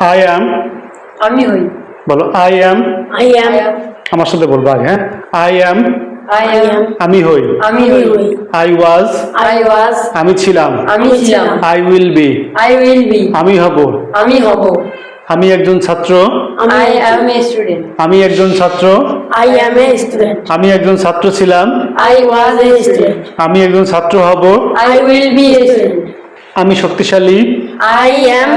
I am আমি হই। বলো আই অ্যাম I am. আমার সাথে বলব আগে হ্যাঁ? I am I am. আমি হই। আমি I হই. আই ওয়াজ আই ওয়াজ আমি ছিলাম। আমি ছিলাম। I will be I will be আমি হব। আমি হব। আমি একজন ছাত্র। আই অ্যাম এ স্টুডেন্ট আমি একজন ছাত্র। I am a student. আমি একজন ছাত্র ছিলাম। আই ওয়াজ এ স্টুডেন্ট আমি একজন ছাত্র হব। I will be a student আমি শক্তিশালী। I am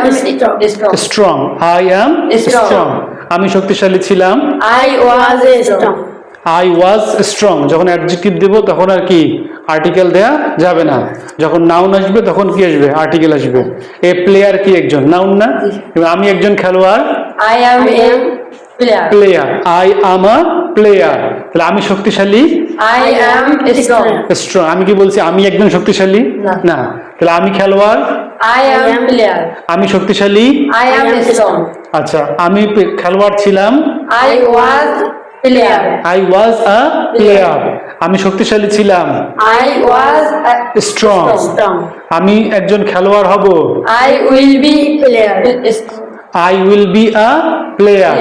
strong I am strong আমি শক্তিশালী ছিলাম। I was strong I was strong যখন অ্যাডজেক্টিভ দেবো তখন আর কি? আর্টিকেল দেয়া যাবে না। যখন নাউন আসবে তখন কি আসবে? আর্টিকেল আসবে। এ প্লেয়ার কি একজন? নাউন না? আমি একজন খেলোয়াড়। I am a player player I am a player তাহলে আমি শক্তিশালী? আই অ্যাম স্ট্রং স্ট্রং আমি কি বলছি? আমি একজন শক্তিশালী? না। তাহলে আমি খেলোয়াড়? আই অ্যাম প্লেয়ার আমি শক্তিশালী? আই অ্যাম স্ট্রং আচ্ছা আমি খেলোয়াড় ছিলাম? I was player I was a player আমি শক্তিশালী ছিলাম? আই ওয়াজ স্ট্রং আমি একজন খেলোয়াড় হব? I will be Player. I will be a player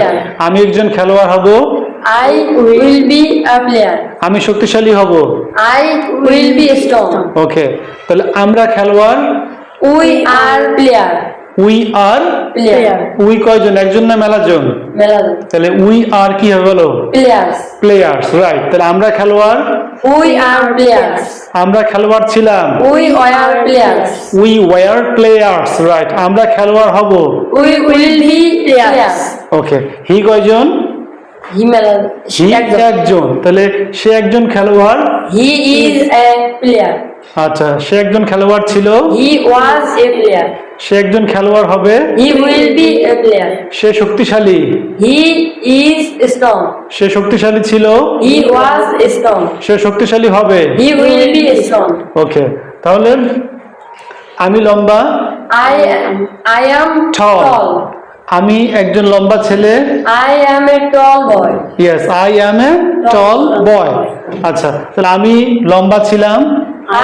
আমি একজন খেলোয়াড় হব? I will be a player আমি শক্তিশালী হব। I will be strong okay তাহলে আমরা খেলোয়াড়? We are player we are player we কয়জন? একজন না মেলাজন? মেলা তাহলে উই আর কি হবে বলো? প্লেয়ার্স প্লেয়ার্স রাইট তাহলে আমরা খেলোয়াড়? উই আর প্লেয়ার্স আমরা খেলোয়াড় ছিলাম। We are players we were players right আমরা খেলোয়াড় হব। We will be players okay he কয়জন? হি মেলা হি একজন। তাহলে সে একজন খেলোয়াড়? হি ইজ এ প্লেয়ার আচ্ছা সে একজন খেলোয়াড় ছিল? হি ওয়াজ এ প্লেয়ার সে একজন খেলোয়াড় হবে? He will be a player সে শক্তিশালী? হি ইজ স্ট্রং সে শক্তিশালী ছিল? হি ওয়াজ স্ট্রং সে শক্তিশালী হবে? He will be strong okay তাহলে আমি লম্বা I I am Tall. Tall আমি একজন লম্বা ছেলে। I am a tall boy yes I am a tall boy আচ্ছা তাহলে আমি লম্বা ছিলাম।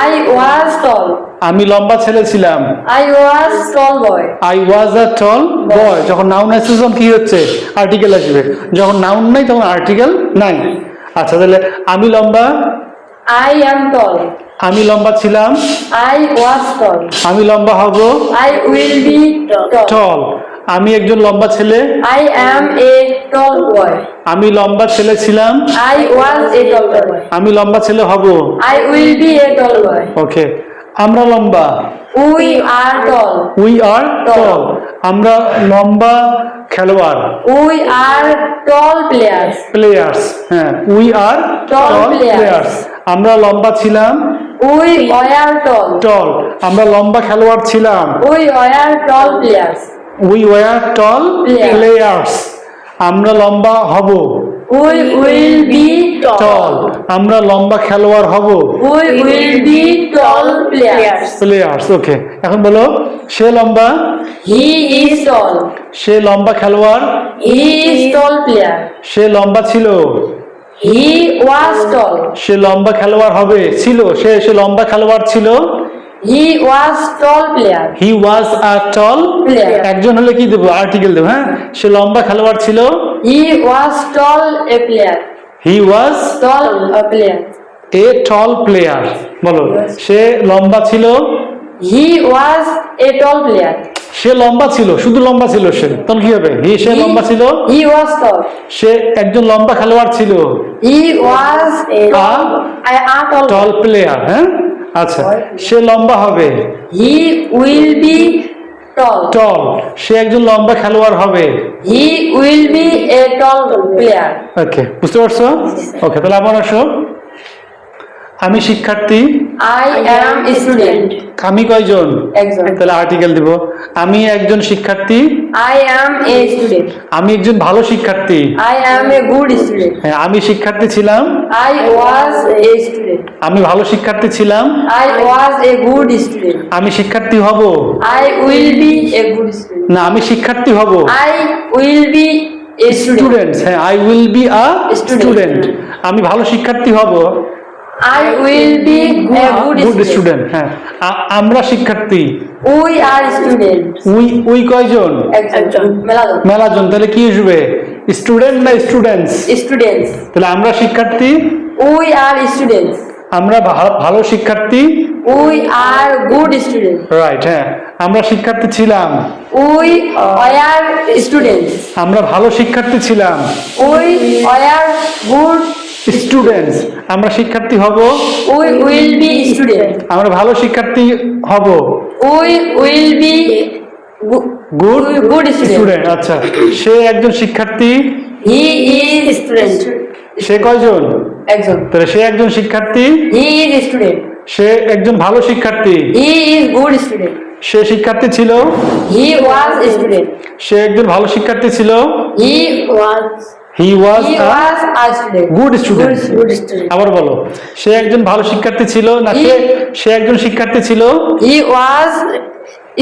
আই ওয়াজ টল আমি লম্বা ছেলে ছিলাম। I was ton boy I was a টল বয় যখন নাউন আসছে তখন কি হচ্ছে? আর্টিকেল আসবে। যখন নাউন নাই তখন আর্টিকেল নাই। আচ্ছা তাহলে আমি লম্বা। আই অ্যাম টল আমি লম্বা ছিলাম। আই ওয়াজ টল আমি লম্বা হব। আই উইল বি টল আমি একজন লম্বা ছেলে। আই অ্যাম এ টল বয় আমি লম্বা ছেলে ছিলাম। আই ওয়াজ এ টল বয় আমি লম্বা ছেলে হব। I will be a tall boy okay আমরা লম্বা। We are ton we are টল আমরা লম্বা খেলোয়াড়। We are tall players players হ্যাঁ। We are tall. প্লেয়ার্স আমরা লম্বা ছিলাম। উই ওয়ার টল টল আমরা লম্বা খেলোয়াড় ছিলাম। We were tall players we were tall Players. Players আমরা লম্বা হব। উই উইল বি টল আমরা লম্বা খেলোয়াড় হব। We will be tall players players okay এখন বলো সে লম্বা? হি ইজ টল সে লম্বা খেলোয়াড়? হি ইজ টল প্লেয়ার সে লম্বা ছিল? হি ওয়াজ টল সে লম্বা খেলোয়াড় হবে ছিল। সে সে লম্বা খেলোয়াড় ছিল? He was tall player he was a tall Player. একজন হলে কি দেবো? আর্টিকেল দেবো হ্যাঁ? সে লম্বা খেলোয়াড় ছিল। He was tall a player he was tall a player a tall player বলো সে লম্বা ছিল? He was A tall player সে লম্বা ছিল শুধু লম্বা ছিল সে। তখন কি হবে? হি সে লম্বা ছিল? হি ওয়াজ টল সে একজন লম্বা খেলোয়াড় ছিল। He was A a a ton player হ্যাঁ? আচ্ছা সে লম্বা হবে। হি উইল বি টল টল সে একজন লম্বা খেলোয়াড় হবে। He will be a tall player okay বুঝতে পারছ? ওকে তাহলে আবার আসো। আমি শিক্ষার্থী। আই অ্যাম স্টুডেন্ট আমি কয়জন? একজন। তাহলে আর্টিকেল দিব। আমি একজন শিক্ষার্থী। আই অ্যাম এ স্টুডেন্ট আমি একজন ভালো শিক্ষার্থী। I am a good student হ্যাঁ আমি শিক্ষার্থী ছিলাম। আই ওয়াজ এ স্টুডেন্ট আমি ভালো শিক্ষার্থী ছিলাম। I was a good student আমি শিক্ষার্থী হব। I will be a good student না আমি শিক্ষার্থী হব। আই উইল বি স্টুডেন্ট হ্যাঁ I will be a student আমি ভালো শিক্ষার্থী হব। I will be a good student হ্যাঁ। আমরা শিক্ষার্থী। We are students. We we কয়জন? একজন। মেলাদন মেলাজন। তাহলে কি আসবে? স্টুডেন্ট না স্টুডেন্টস স্টুডেন্টস তাহলে আমরা শিক্ষার্থী? We are students. আমরা ভালো শিক্ষার্থী? We are good students. Right হ্যাঁ। আমরা শিক্ষার্থী ছিলাম। We are students. আমরা ভালো শিক্ষার্থী ছিলাম। We are good. স্টুডেন্টস আমরা শিক্ষার্থী হব। We will be students. আমরা ভালো শিক্ষার্থী হব। We will be go- good good student. Student আচ্ছা। সে একজন শিক্ষার্থী। He is student. সে কয়জন? একজন। তাহলে সে একজন শিক্ষার্থী। He is student. সে একজন ভালো শিক্ষার্থী। He is good student. সে শিক্ষার্থী ছিল। He was স্টুডেন্ট সে একজন ভালো শিক্ষার্থী ছিল। He Was he was he was a student. Good student good student. আবার বলো সে একজন ভালো শিক্ষার্থী ছিল না সে সে একজন শিক্ষার্থী ছিল He was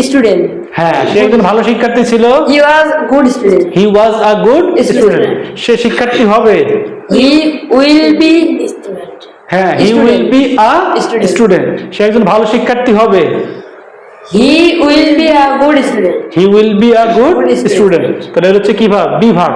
a student. হ্যাঁ সে একজন ভালো শিক্ষার্থী ছিল He was good student. He was a good Student. Student সে শিক্ষার্থী হবে He will be Student. হ্যাঁ he. Will be a Student. Student সে একজন ভালো শিক্ষার্থী হবে he will be a good student. He will be a good Good student. Student তাহলে হচ্ছে কি ভাগ বি ভাগ